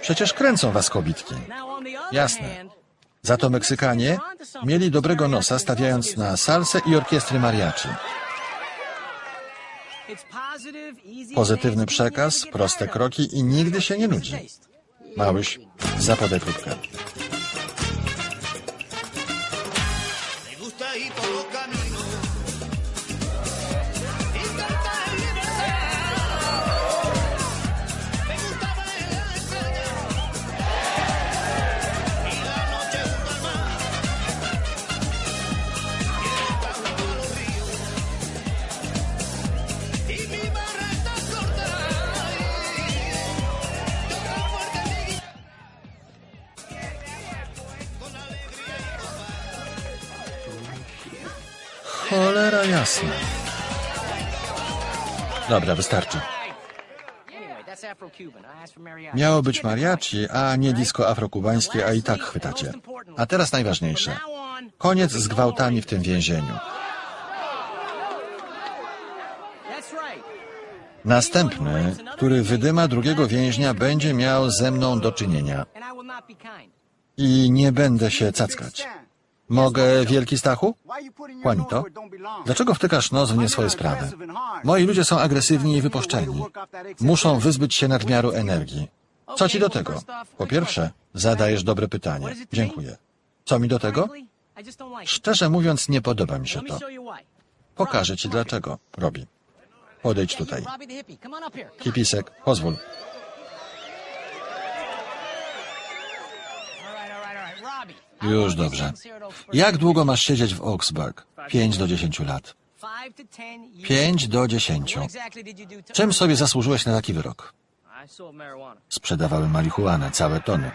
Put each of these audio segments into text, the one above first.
Przecież kręcą was kobitki. Jasne. Za to Meksykanie mieli dobrego nosa, stawiając na salsę i orkiestry mariachi. Pozytywny przekaz, proste kroki i nigdy się nie nudzi. Małyś, zapodaj próbkę. Dobra, wystarczy. Miało być mariachi, a nie disco afrokubańskie, a i tak chwytacie. A teraz najważniejsze. Koniec z gwałtami w tym więzieniu. Następny, który wydyma drugiego więźnia, będzie miał ze mną do czynienia. I nie będę się cackać. Mogę, Wielki Stachu? Juanito, dlaczego wtykasz nos w nie swoje sprawy? Moi ludzie są agresywni i wypuszczeni. Muszą wyzbyć się nadmiaru energii. Co ci do tego? Po pierwsze, zadajesz dobre pytanie. Dziękuję. Co mi do tego? Szczerze mówiąc, nie podoba mi się to. Pokażę ci dlaczego, Robi. Podejdź tutaj. Kipisek, pozwól. Już dobrze. Jak długo masz siedzieć w Augsburg? 5 do 10 lat. 5 do 10. Czym sobie zasłużyłeś na taki wyrok? Sprzedawałem marihuanę, całe tony.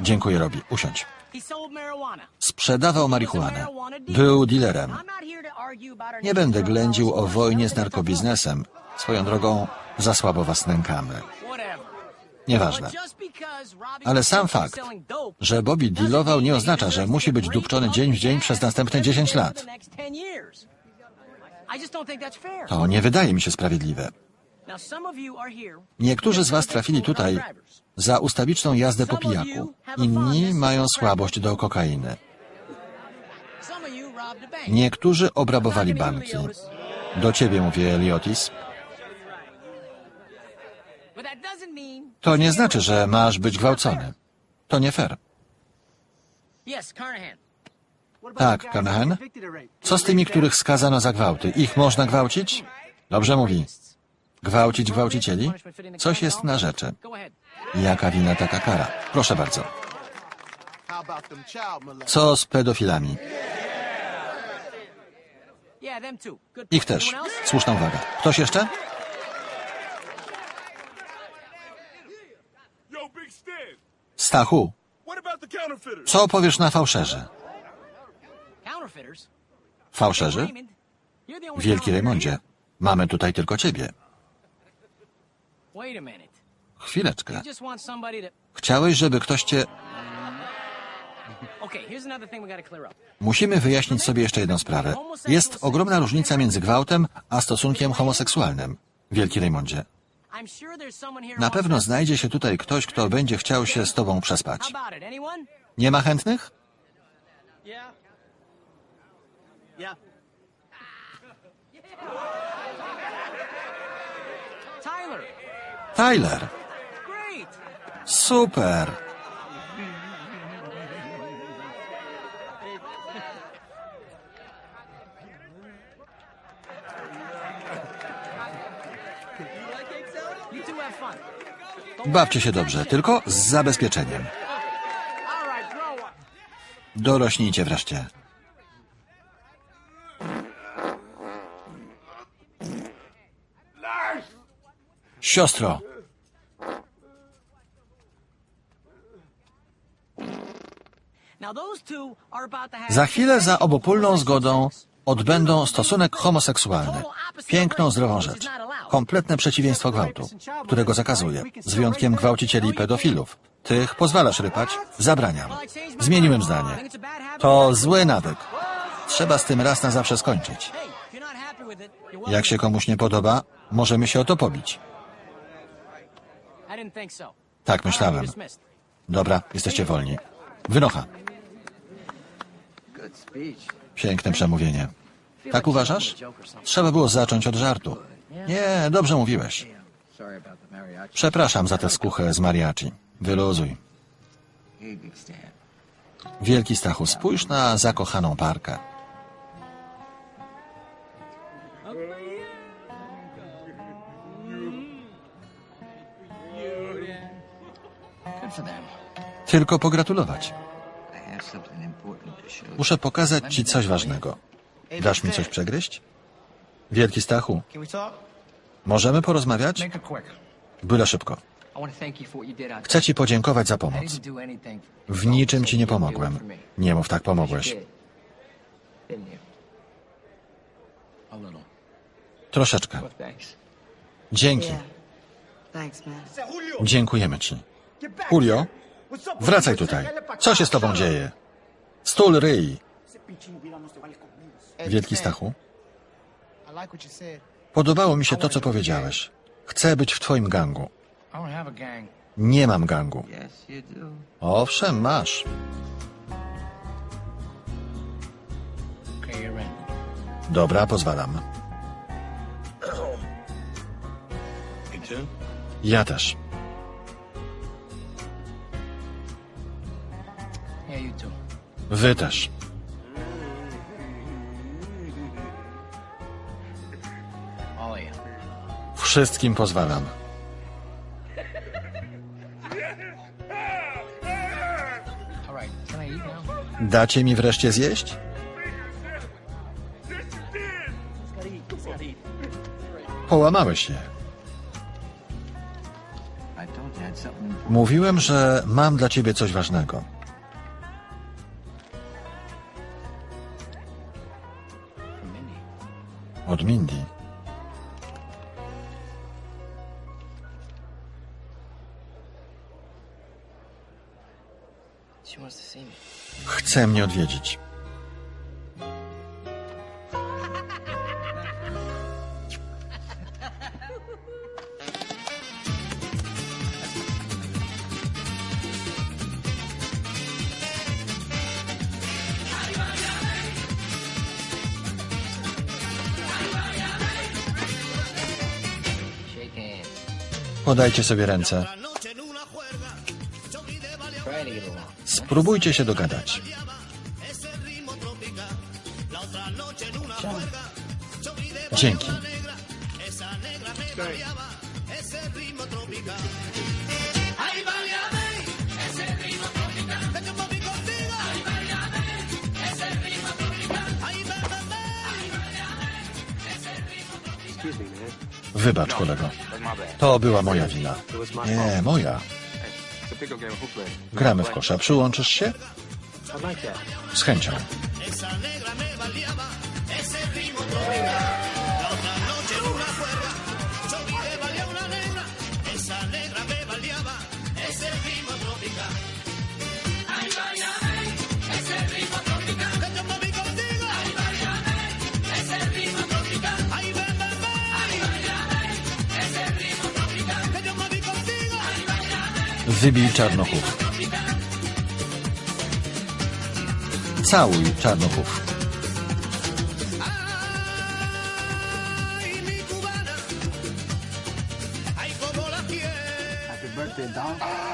Dziękuję, Robi. Usiądź. Sprzedawał marihuanę. Był dealerem. Nie będę ględził o wojnie z narkobiznesem. Swoją drogą, za słabo was nękamy. Nieważne. Ale sam fakt, że Bobby dealował nie oznacza, że musi być dupczony dzień w dzień przez następne 10 lat. To nie wydaje mi się sprawiedliwe. Niektórzy z was trafili tutaj za ustawiczną jazdę po pijaku. Inni mają słabość do kokainy. Niektórzy obrabowali banki. Do ciebie mówię, Liotis. To nie znaczy, że masz być gwałcony. To nie fair. Yes, Carnahan. Tak, Carnahan? Co z tymi, których skazano za gwałty? Ich można gwałcić? Dobrze mówi. Gwałcić gwałcicieli? Coś jest na rzeczy. Jaka wina, taka kara. Proszę bardzo. Co z pedofilami? Ich też. Słuszna uwaga. Ktoś jeszcze? Stachu, co powiesz na fałszerzy? Counterfeiters. Fałszerzy? Wielki here. mamy tutaj tylko ciebie. Chwileczkę. Chciałeś, żeby ktoś cię... Musimy wyjaśnić sobie jeszcze jedną sprawę. Jest ogromna różnica między gwałtem a stosunkiem homoseksualnym. Wielki Raymondzie. I'm sure there's someone here. Na pewno znajdzie się tutaj ktoś, kto będzie chciał się z tobą to- przespać. Nie ma chętnych? Tyler. Super. Bawcie się dobrze, tylko z zabezpieczeniem. Dorośnijcie wreszcie. Siostro, za chwilę za obopólną zgodą odbędą stosunek homoseksualny. Piękną, zdrową rzecz. Kompletne przeciwieństwo gwałtu, którego zakazuję, z wyjątkiem gwałcicieli i pedofilów. Tych pozwalasz rypać? Zabraniam. Zmieniłem zdanie. To zły nawyk. Trzeba z tym raz na zawsze skończyć. Jak się komuś nie podoba, możemy się o to pobić. Tak myślałem. Dobra, jesteście wolni. Wynocha. Piękne przemówienie. Tak uważasz? Trzeba było zacząć od żartu. Nie, dobrze mówiłeś. Przepraszam za tę skuchę z mariachi. Wyluzuj. Wielki Stachu, spójrz na zakochaną parkę. Tylko pogratulować. Muszę pokazać ci coś ważnego. Dasz mi coś przegryźć? Wielki Stachu, możemy porozmawiać? Byle szybko. Chcę ci podziękować za pomoc. W niczym ci nie pomogłem. Nie mów tak pomogłeś. Troszeczkę. Dzięki. Dziękujemy ci. Julio, wracaj tutaj. Co się z tobą dzieje? Stul ryj. Wielki Stachu, podobało mi się to, co powiedziałeś. Chcę być w twoim gangu. Nie mam gangu. Owszem, masz. Dobra, pozwalam. Ja też. Wy też. Wszystkim pozwalam. Dacie mi wreszcie zjeść? Połamałeś important. Mówiłem, że mam dla ciebie coś ważnego. Od Mindy. Chce mnie odwiedzić. Podajcie sobie ręce. Spróbujcie się dogadać. Dzięki. Wybacz, kolego. To była moja wina. Nie, moja. Gramy w kosza. Przyłączysz się? Z chęcią. Wybij czarnochów. Całuj czarnochów.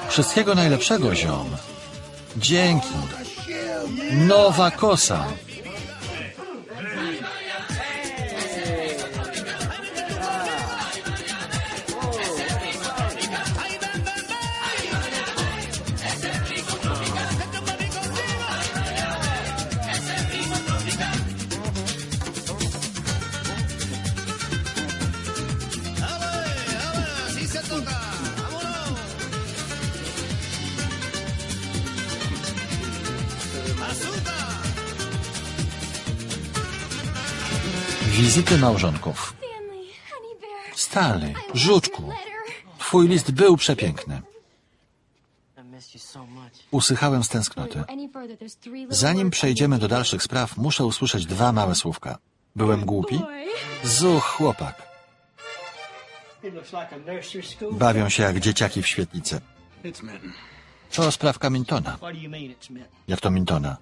Wszystkiego najlepszego, ziom. Dzięki. Nowa kosa. Wizyty małżonków. Loved żuczku. Twój list był przepiękny. Usychałem z tęsknoty. Zanim przejdziemy do dalszych spraw, muszę usłyszeć dwa małe słówka. Byłem głupi? Zuch, chłopak. Bawią się jak dzieciaki w świetlicy. To sprawka Mintona. Jak to Mintona?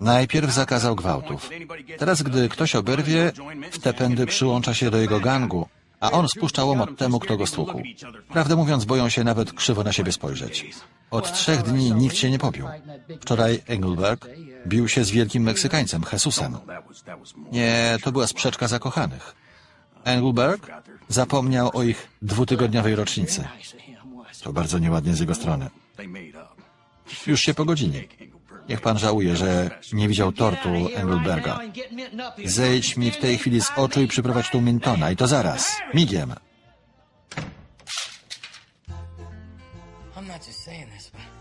Najpierw zakazał gwałtów. Teraz, gdy ktoś oberwie, w te pędy przyłącza się do jego gangu, a on spuszcza łomot temu, kto go stłukł. Prawdę mówiąc, boją się nawet krzywo na siebie spojrzeć. Od trzech dni nikt się nie pobił. Wczoraj Engelberg bił się z wielkim Meksykańcem, Jesusem. Nie, to była sprzeczka zakochanych. Engelberg zapomniał o ich dwutygodniowej rocznicy. To bardzo nieładnie z jego strony. Już się pogodzili. Niech pan żałuje, że nie widział tortu Engelberga. Zejdź mi w tej chwili z oczu i przyprowadź tu Mintona. I to zaraz. Migiem.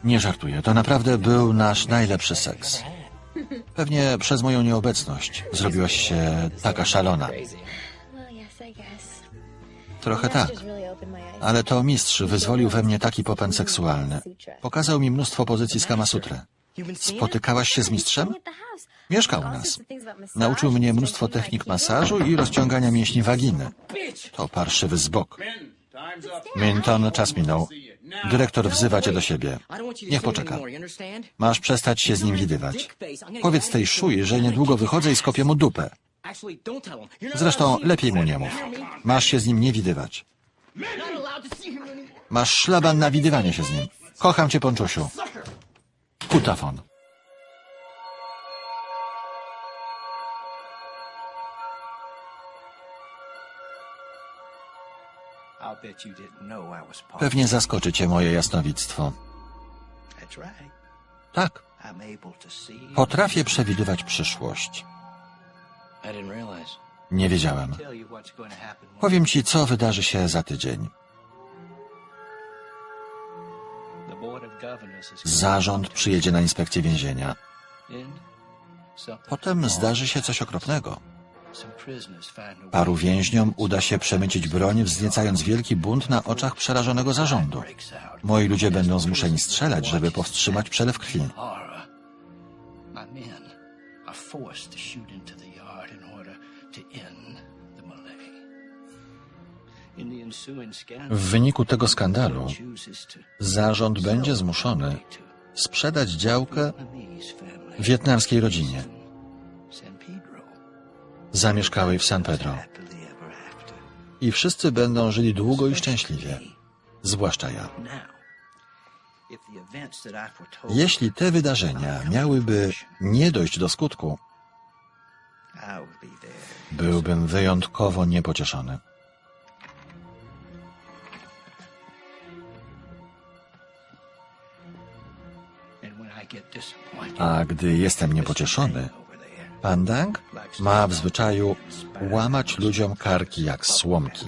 Nie żartuję. To naprawdę był nasz najlepszy seks. Pewnie przez moją nieobecność zrobiłaś się taka szalona. Trochę tak. Ale to mistrz wyzwolił we mnie taki popęd seksualny. Pokazał mi mnóstwo pozycji z Kama. Spotykałaś się z mistrzem? Mieszkał u nas. Nauczył mnie mnóstwo technik masażu i rozciągania mięśni waginy. To parszywy zbok. Minton, czas minął. Dyrektor wzywa cię do siebie. Niech poczeka. Masz przestać się z nim widywać. Powiedz tej szuji, że niedługo wychodzę i skopię mu dupę. Zresztą lepiej mu nie mów. Masz się z nim nie widywać. Masz szlaban na widywanie się z nim. Kocham cię, Ponczusiu. Kutafon. Pewnie zaskoczy cię moje jasnowictwo. Tak, potrafię przewidywać przyszłość. Nie wiedziałem. Powiem ci, co wydarzy się za tydzień. Zarząd przyjedzie na inspekcję więzienia. Potem zdarzy się coś okropnego. Paru więźniom uda się przemycić broń, wzniecając wielki bunt na oczach przerażonego zarządu. Moi ludzie będą zmuszeni strzelać, żeby powstrzymać przelew krwi. To end W wyniku tego skandalu zarząd będzie zmuszony sprzedać działkę wietnamskiej rodzinie zamieszkałej w San Pedro. I wszyscy będą żyli długo i szczęśliwie, zwłaszcza ja. Jeśli te wydarzenia miałyby nie dojść do skutku, byłbym wyjątkowo niepocieszony. A gdy jestem niepocieszony, Pandang ma w zwyczaju łamać ludziom karki jak słomki.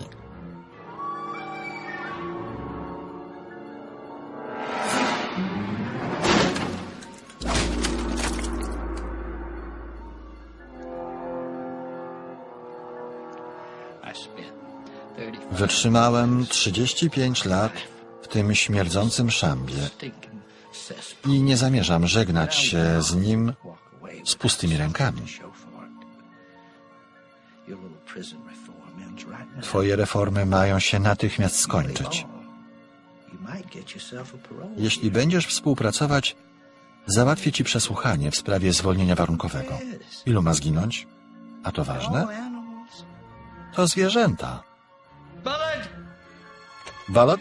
I spent 35 Wytrzymałem 35 lat w tym śmierdzącym szambie. I nie zamierzam żegnać się z nim z pustymi rękami. Twoje reformy mają się natychmiast skończyć. Jeśli będziesz współpracować, załatwię ci przesłuchanie w sprawie zwolnienia warunkowego. Ilu ma zginąć? A to ważne? To zwierzęta. Bud!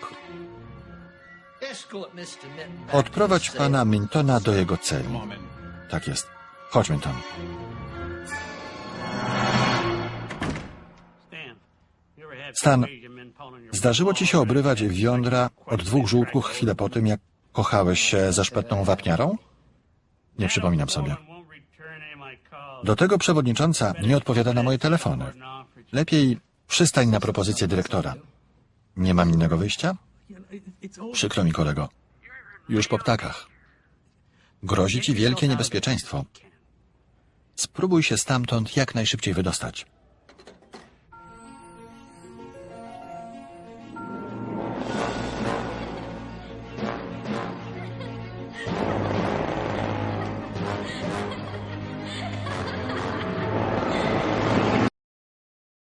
Odprowadź pana Mintona do jego celi. Tak jest. Chodź, Minton. Stan, zdarzyło ci się obrywać w jądra od dwóch żółtków chwilę po tym, jak kochałeś się ze szpetną wapniarą? Nie przypominam sobie. Do tego przewodnicząca nie odpowiada na moje telefony. Lepiej przystań na propozycję dyrektora. Nie mam innego wyjścia? Przykro mi, kolego. Już po ptakach. Grozi ci wielkie niebezpieczeństwo. Spróbuj się stamtąd jak najszybciej wydostać.